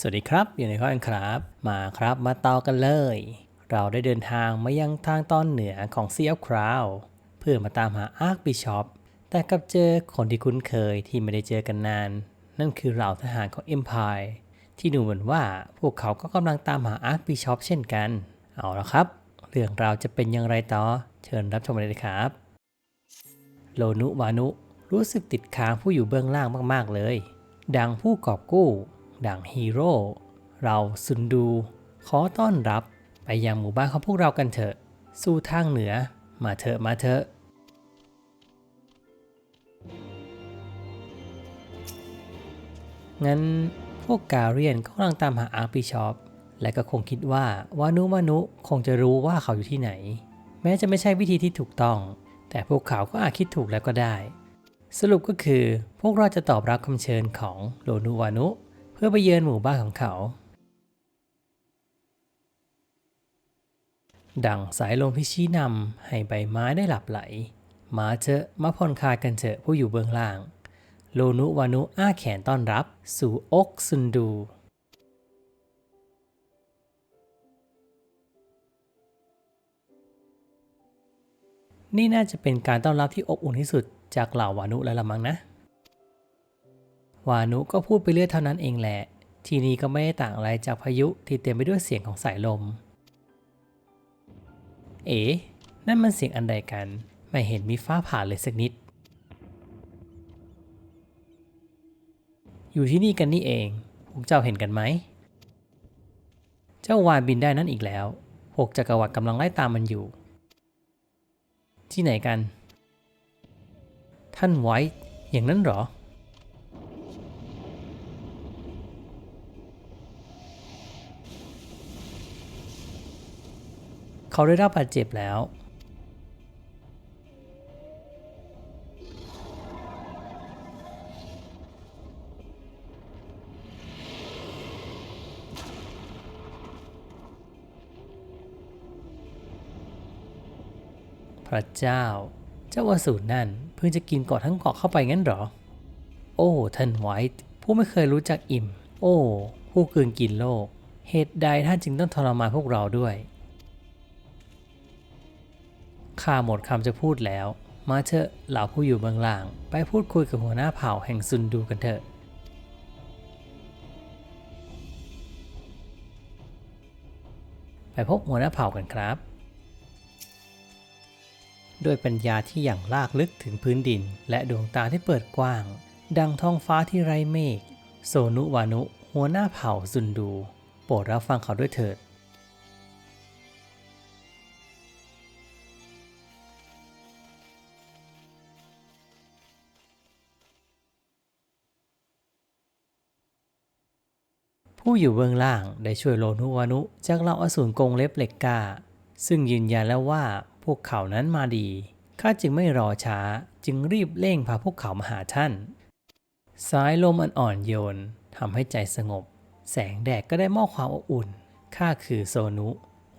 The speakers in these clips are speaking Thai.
สวัสดีครับ อยู่ในข้ออันครับ มาครับมาต่อกันเลย เราได้เดินทางมายังทางตอนเหนือของซีอ f คราวเพื่อมาตามหาอาร์คบิชอปแต่กลับเจอคนที่คุ้นเคยที่ไม่ได้เจอกันนาน นั่นคือเหล่าทหารของ Empire ที่ดูเหมือนว่าพวกเขาก็กำลังตามหาอาร์คบิชอปเช่นกัน เอาละครับ เรื่องราวจะเป็นอย่างไรต่อ เชิญรับชมเลยครับ โลนุวานุรู้สึกติดค้างผู้อยู่เบื้องล่างมาก ๆ เลย ดังผู้กอบกู้ ดังฮีโร่ เราซุนดู ขอต้อนรับไปยังหมู่บ้านของพวกเรากันเถอะ สู่ทางเหนือ มาเถอะมาเถอะงั้นพวกกาเรียนก็กำลังตามหาอาร์ปีชอปและก็คงคิดว่าวานุวานุคงจะรู้ว่าเขาอยู่ที่ไหน แม้จะไม่ใช่วิธีที่ถูกต้อง แต่พวกเขาก็อาจคิดถูกแล้วก็ได้ สรุปก็คือพวกเราจะตอบรับคำเชิญของโลนุวานุ พื่อไปเยือนหมู่บ้านของเขา ดังสายลมที่ชี้นำให้ใบไม้ได้หลับไหล มาเถอะมาผ่อนคลายกันเถอะผู้อยู่เบื้องล่าง โลนุวานุอ้าแขนต้อนรับ สู่อกซุนดู นี่น่าจะเป็นการต้อนรับที่อบอุ่นที่สุดจากเหล่าวานุแล้วละมั้งนะ วานุก็พูดไปเรื่อยเท่านั้นเองแหละ ทีนี้ก็ไม่ได้ต่างอะไรจากพายุที่เต็มไปด้วยเสียงของสายลม เอ๋นั่นมันเสียงอันใดกัน ไม่เห็นมีฟ้าผ่าเลยสักนิด อยู่ที่นี่กันนี่เอง พวกเจ้าเห็นกันไหม เจ้าวานบินได้นั่นอีกแล้ว พวกจักรวรรดิกำลังไล่ตามมันอยู่ ที่ไหนกัน ท่านไว้อย่างนั้นหรอ เขาได้รับบาดเจ็บแล้ว พระเจ้า เจ้าอสูรนั่นเพิ่งจะกินเกาะทั้งเกาะเข้าไปงั้นหรอ โอ้ท่านไวท์ผู้ไม่เคยรู้จักอิ่ม โอ้ ผู้กืนกินโลก เหตุใดท่านจึงต้องทรมานพวกเราด้วย ข้าหมดคำจะพูดแล้ว มาเถอะเหล่าผู้อยู่เบื้องล่าง ไปพูดคุยกับหัวหน้าเผ่าแห่งซุนดูกันเถอะไปพบหัวหน้าเผ่ากันครับ ด้วยปัญญาที่อย่างลากลึกถึงพื้นดิน และดวงตาที่เปิดกว้าง ดังท้องฟ้าที่ไร้เมฆโซนุวานุ หัวหน้าเผ่าซุนดู โปรดรับฟังเขาด้วยเถิด อยู่เบื้องล่างได้ช่วยโลนุวานุจากเหล่าอสูรกงเล็บเหล็กกาซึ่งยืนยันแล้วว่าพวกเขานั้นมาดี ข้าจึงไม่รอช้าจึงรีบเร่งพาพวกเขามาหาท่าน สายลมอันอ่อนโยนทำให้ใจสงบ แสงแดดก็ได้มอบความอบอุ่น ข้าคือโซนุ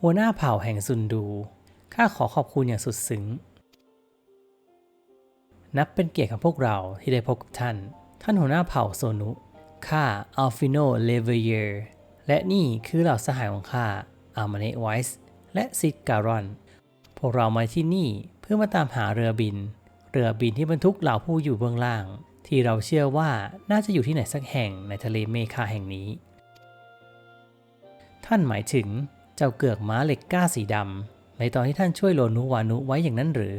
หัวหน้าเผ่าแห่งซุนดู ข้าขอขอบคุณอย่างสุดซึ้ง นับเป็นเกียรติของพวกเราที่ได้พบกับท่าน ท่านหัวหน้าเผ่าโซนุ ข้าอัลฟิโนเลเวเยอร์และนี่คือเหล่าสหายของข้าอามาเนไวส์และซิดการอน พวกเรามาที่นี่เพื่อมาตามหาเรือบิน เรือบินที่บรรทุกเหล่าผู้อยู่เบื้องล่าง ที่เราเชื่อว่าน่าจะอยู่ที่ไหนสักแห่งในทะเลเมคาแห่งนี้ ท่านหมายถึงเจ้าเกือกม้าเหล็กก้าสีดำในตอนที่ท่านช่วยโลนุวานุไว้อย่างนั้นหรือ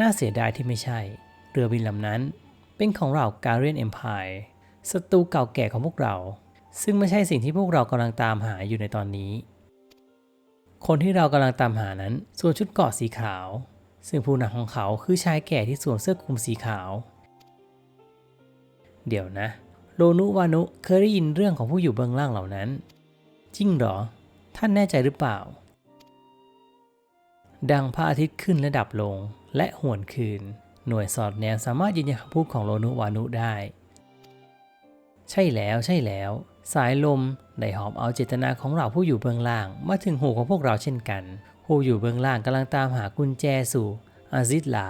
น่าเสียดายที่ไม่ใช่ เรือบินลำนั้นเป็นของเราการเรียนเอ็มพาย ศัตรูเก่าแก่ของพวกเรา ซึ่งไม่ใช่สิ่งที่พวกเรากำลังตามหาอยู่ในตอนนี้ คนที่เรากำลังตามหานั้นสวมชุดเกราะสีขาว ซึ่งผู้นำของเขาคือชายแก่ที่สวมเสื้อคลุมสีขาว เดี๋ยวนะ โลนุวานุเคยได้ยินเรื่องของผู้อยู่เบื้องล่างเหล่านั้น จริงหรอ ท่านแน่ใจหรือเปล่า ดังพระอาทิตย์ขึ้นและดับลงและหวนคืน หน่วยสอดแนมสามารถยืนยันคำพูดของโลนุวานุได้ ใช่แล้วใช่แล้ว สายลมได้หอบเอาเจตนาของเราผู้อยู่เบื้องล่าง มาถึงหูของพวกเราเช่นกัน ผู้อยู่เบื้องล่างกำลังตามหากุญแจสู่อาซิดลา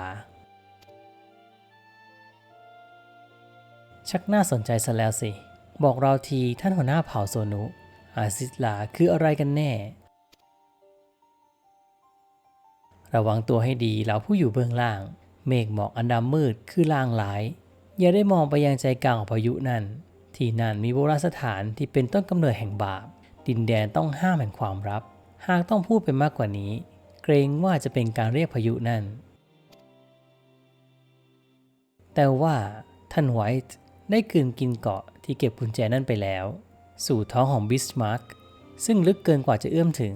ชักน่าสนใจซะแล้วสิ บอกเราทีท่านหัวหน้าเผ่าโซนุ อาซิสลาคืออะไรกันแน่ ระวังตัวให้ดีเราผู้อยู่เบื้องล่าง เมฆหมอกอันดำมืดคือลางหลาย อย่าได้มองไปยังใจกลางของพายุนั่น ที่นั่นมีโบราณสถานที่เป็นต้นกำเนิดแห่งบาป ดินแดนต้องห้ามแห่งความลับ หากต้องพูดไปมากกว่านี้ เกรงว่าจะเป็นการเรียกพายุนั่น แต่ว่าท่านไวท์ได้กลืนกินเกาะที่เก็บกุญแจนั่นไปแล้ว สู่ท้องของบิสมาร์กซึ่งลึกเกินกว่าจะเอื้อมถึง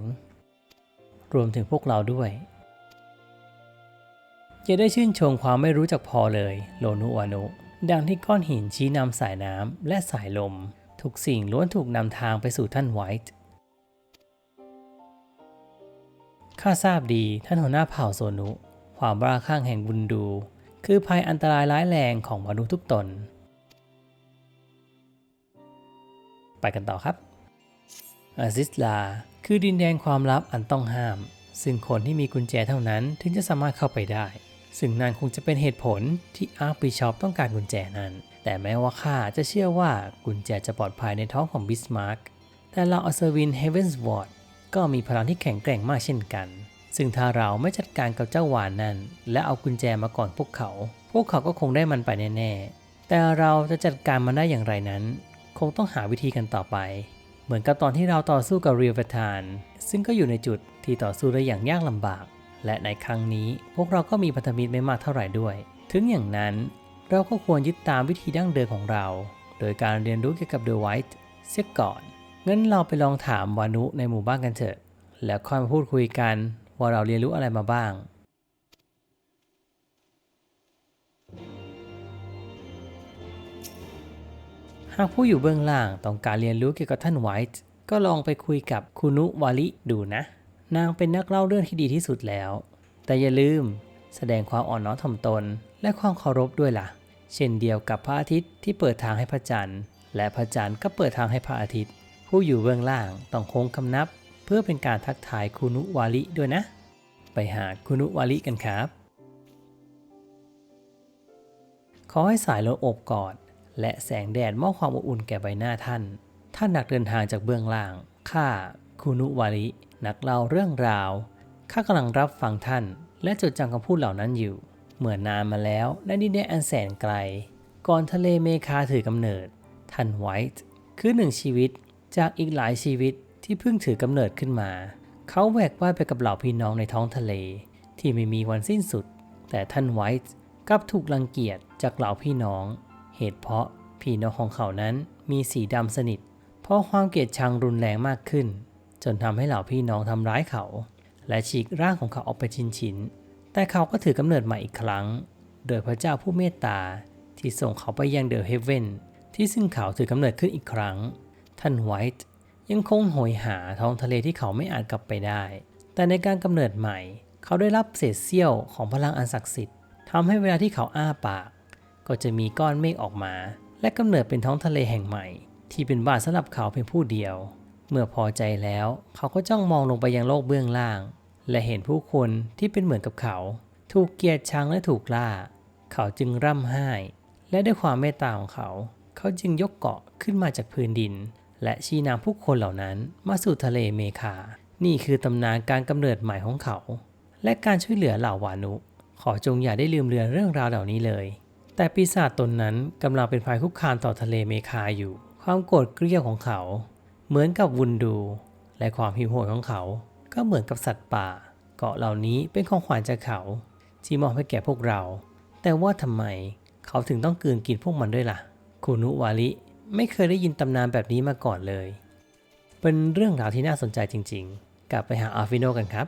รวมถึงพวกเราด้วยอย่าได้ชื่นชมความไม่รู้จักพอเลยโลนุวานุ ดังที่ก้อนหินชี้นำสายน้ำและสายลม ทุกสิ่งล้วนถูกนำทางไปสู่ท่านไวท์ข้าทราบดีท่านหัวหน้าเผ่าโซนุ ความบ้าคลั่งแห่งบุญดู คือภัยอันตรายร้ายแรงของมนุษย์ทุกตน ไปกันต่อครับอาซิสลา คือดินแดนความลับอันต้องห้าม ซึ่งคนที่มีกุญแจเท่านั้นถึงจะสามารถเข้าไปได้ ซึ่งนั่นคงจะเป็นเหตุผลที่อาร์คบิชอปต้องการกุญแจนั้น แต่แม้ว่าข้าจะเชื่อว่ากุญแจจะปลอดภัยในท้องของบิสมาร์กแต่เราอัศวินเฮเวนส์วอร์ดก็มีพลังที่แข็งแกร่งมากเช่นกัน ซึ่งถ้าเราไม่จัดการกับเจ้าหวานนั้น และเอากุญแจมาก่อนพวกเขา พวกเขาก็คงได้มันไปแน่ๆ แต่เราจะจัดการมันได้อย่างไรนั้น คงต้องหาวิธีกันต่อไป เหมือนกับตอนที่เราต่อสู้กับเรียลเวทาน ซึ่งก็อยู่ในจุดที่ต่อสู้ได้อย่างยากลำบาก และในครั้งนี้พวกเราก็มีพันธมิตรไม่มากเท่าไหร่ด้วย ถึงอย่างนั้นเราก็ควรยึดตามวิธีดั้งเดิมของเรา โดยการเรียนรู้เกี่ยวกับเดอะไวท์เสียก่อน งั้นเราไปลองถามวานุในหมู่บ้านกันเถอะ แล้วค่อยมาพูดคุยกันว่าเราเรียนรู้อะไรมาบ้าง หากผู้อยู่เบื้องล่างต้องการเรียนรู้เกี่ยวกับท่านไวท์ก็ลองไปคุยกับคุนุวาลิดูนะ นางเป็นนักเล่าเรื่องที่ดีที่สุดแล้ว แต่อย่าลืมแสดงความอ่อนน้อมถ่อมตน และความเคารพด้วยล่ะ เช่นเดียวกับพระอาทิตย์ที่เปิดทางให้พระจันทร์ และพระจันทร์ก็เปิดทางให้พระอาทิตย์ ผู้อยู่เบื้องล่างต้องโค้งคำนับ เพื่อเป็นการทักทายคุนุวาลิด้วยนะ ไปหาคุนุวาลิกันครับ ขอให้สายลมอบกอด และแสงแดดมอบความอบอุ่นแก่ใบหน้าท่าน ท่านหนักเดินทางจากเบื้องล่างข้าคุนุวาริ นักเล่าเรื่องราว ข้ากำลังรับฟังท่าน และจดจำคำพูดเหล่านั้นอยู่ เหมือนนานมาแล้วในดินแดนอันแสนไกล ก่อนทะเลเมคาถือกำเนิด ท่านไวท์คือหนึ่งชีวิตจากอีกหลายชีวิตที่เพิ่งถือกำเนิดขึ้นมา เขาแหวกว่ายไปกับเหล่าพี่น้องในท้องทะเล ที่ไม่มีวันสิ้นสุด แต่ท่านไวท์กลับถูกรังเกียจจากเหล่าพี่น้อง เหตุเพราะพี่น้องของเขานั้นมีสีดำสนิท เพราะความเกลียดชังรุนแรงมากขึ้น จนทำให้เหล่าพี่น้องทำร้ายเขา และฉีกร่างของเขาออกไปชิ้นๆแต่เขาก็ถือกำเนิดใหม่อีกครั้ง โดยพระเจ้าผู้เมตตาที่ส่งเขาไปยังเดอะเฮเวนที่ซึ่งเขาถือกำเนิดขึ้นอีกครั้ง ท่านไวท์ยังคงโหยหาท้องทะเลที่เขาไม่อาจกลับไปได้ แต่ในการกำเนิดใหม่ เขาได้รับเศษเสี้ยวของพลังอันศักดิ์สิทธิ์ทำให้เวลาที่เขาอ้าปาก ก็จะมีก้อนเมฆออกมา และกำเนิดเป็นท้องทะเลแห่งใหม่ ที่เป็นบ้านสำหรับเขาเพียงผู้เดียว เมื่อพอใจแล้ว เขาก็จ้องมองลงไปยังโลกเบื้องล่าง และเห็นผู้คนที่เป็นเหมือนกับเขา ถูกเกียดชังและถูกล่า เขาจึงร่ำไห้ และด้วยความเมตตาของเขา เขาจึงยกเกาะขึ้นมาจากพื้นดิน และชี้นำผู้คนเหล่านั้นมาสู่ทะเลเมคา นี่คือตำนานการกำเนิดใหม่ของเขา และการช่วยเหลือเหล่าวานุ ขอจงอย่าได้ลืมเลือนเรื่องราวเหล่านี้เลย แต่ปีศาจตนนั้นกำลังเป็นภัยคุกคามต่อทะเลเมคาอยู่ ความโกรธเกรี้ยวของเขา เหมือนกับวุนดู และความหิวโหยของเขา ก็เหมือนกับสัตว์ป่า เกาะเหล่านี้เป็นของขวัญจากเขา ที่มอบให้แก่พวกเรา แต่ว่าทำไมเขาถึงต้องกืนกินพวกมันด้วยล่ะ คุนุวาลิไม่เคยได้ยินตำนานแบบนี้มาก่อนเลย เป็นเรื่องราวที่น่าสนใจจริง ๆ กลับไปหาอาฟิโนกันครับ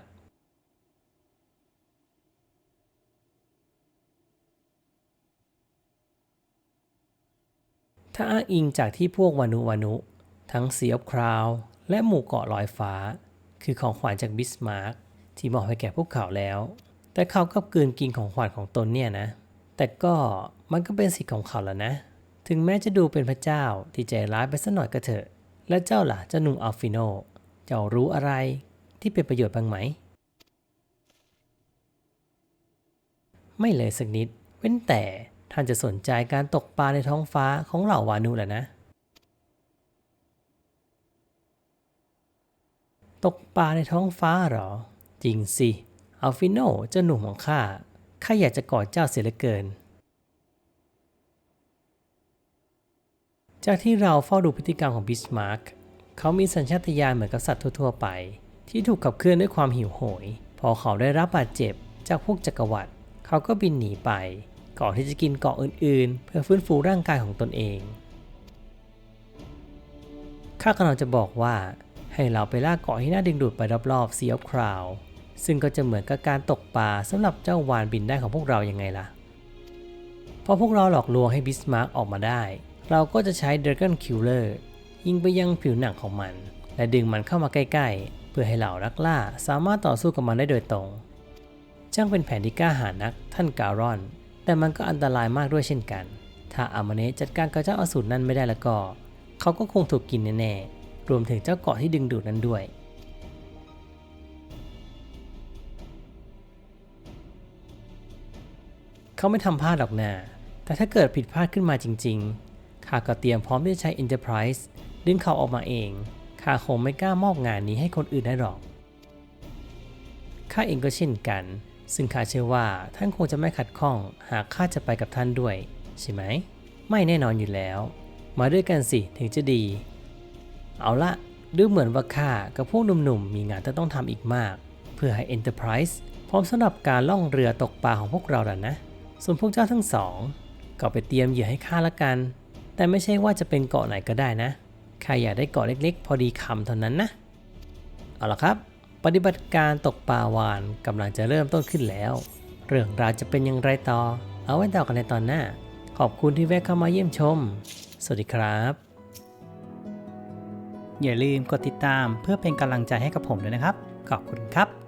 ถ้าอ้างอิงจากที่พวกวานุวานุ ทั้งเสียบคราวและหมู่เกาะลอยฟ้า คือของขวัญจากบิสมาร์กที่มอบให้แก่พวกเขาแล้ว แต่เขาก็กลืนกินของขวัญของตนเนี่ยนะ แต่ก็มันก็เป็นสิทธิ์ของเขาแล้วนะ ถึงแม้จะดูเป็นพระเจ้าที่ใจร้ายไปสักหน่อยก็เถอะ และเจ้าล่ะเจ้าหนุ่มอัลฟิโน เจ้ารู้อะไรที่เป็นประโยชน์บ้างไหม ไม่เลยสักนิด เว้นแต่ท่านจะสนใจการตกปลาในท้องฟ้าของเหล่าวานุแหละนะ ตกปลาในท้องฟ้าหรอ จริงสิอัลฟิโนเจ้าหนุ่มของข้าข้าอยากจะกอดเจ้าเสียเหลือเกิน จากที่เราเฝ้าดูพฤติกรรมของบิสมาร์กเขามีสัญชาตญาณเหมือนกับสัตว์ทั่วๆไป ที่ถูกขับเคลื่อนด้วยความหิวโหย พอเขาได้รับบาดเจ็บจากพวกจักรวรรดิเขาก็บินหนีไป ก่อนที่จะกินเกาะอื่นๆ เพื่อฟื้นฟูร่างกายของตนเองข้ากำลังจะบอกว่า ให้เราไปล่าเกาะที่น่าดึงดูดไปรอบๆซีออฟคราวซึ่งก็จะเหมือนกับการตกปลาสำหรับเจ้าวานบินได้ของพวกเรายังไงล่ะ พอพวกเราหลอกลวงให้บิสมาร์กออกมาได้ เราก็จะใช้ Dragon Killer ยิงไปยังผิวหนังของมัน และดึงมันเข้ามาใกล้ๆ เพื่อให้เหล่านักล่าสามารถต่อสู้กับมันได้โดยตรงช่างเป็นแผนที่กล้าหาญนักท่านการอน แต่มันก็อันตรายมากด้วยเช่นกัน ถ้าอามาเนะจัดการกับเจ้าอสูรนั้นไม่ได้แล้วก็ เขาก็คงถูกกินแน่ๆ รวมถึงเจ้าเกาะที่ดึงดูดนั้นด้วย เขาไม่ทำพลาดหรอกนะแต่ถ้าเกิดผิดพลาดขึ้นมาจริงๆข้าก็เตรียมพร้อมที่จะใช้ Enterprise ดึงเขาออกมาเองข้าคงไม่กล้ามอบงานนี้ให้คนอื่นได้หรอกข้าเองก็เช่นกัน ซึ่งข้าเชื่อว่าท่านคงจะไม่ขัดข้อง หากข้าจะไปกับท่านด้วย ใช่ไหม ไม่แน่นอนอยู่แล้ว มาด้วยกันสิถึงจะดี เอาละดูเหมือนว่าข้ากับพวกหนุ่มๆ มีงานที่ต้องทำอีกมาก เพื่อให้ Enterprise พร้อมสำหรับการล่องเรือตกปลาของพวกเราแล้วนะ ส่วนพวกเจ้าทั้งสอง ก็ไปเตรียมเหยื่อให้ข้าละกัน แต่ไม่ใช่ว่าจะเป็นเกาะไหนก็ได้นะข้าอยากได้เกาะเล็กๆ พอดีคำเท่านั้นนะ เอาละครับ ปฏิบัติการตกปลาวานกำลังจะเริ่มต้นขึ้นแล้ว เรื่องราวจะเป็นอย่างไรต่อ เอาไว้ต่อกันในตอนหน้า ขอบคุณที่แวะเข้ามาเยี่ยมชม สวัสดีครับ อย่าลืมกดติดตามเพื่อเป็นกำลังใจให้กับผมด้วยนะครับ ขอบคุณครับ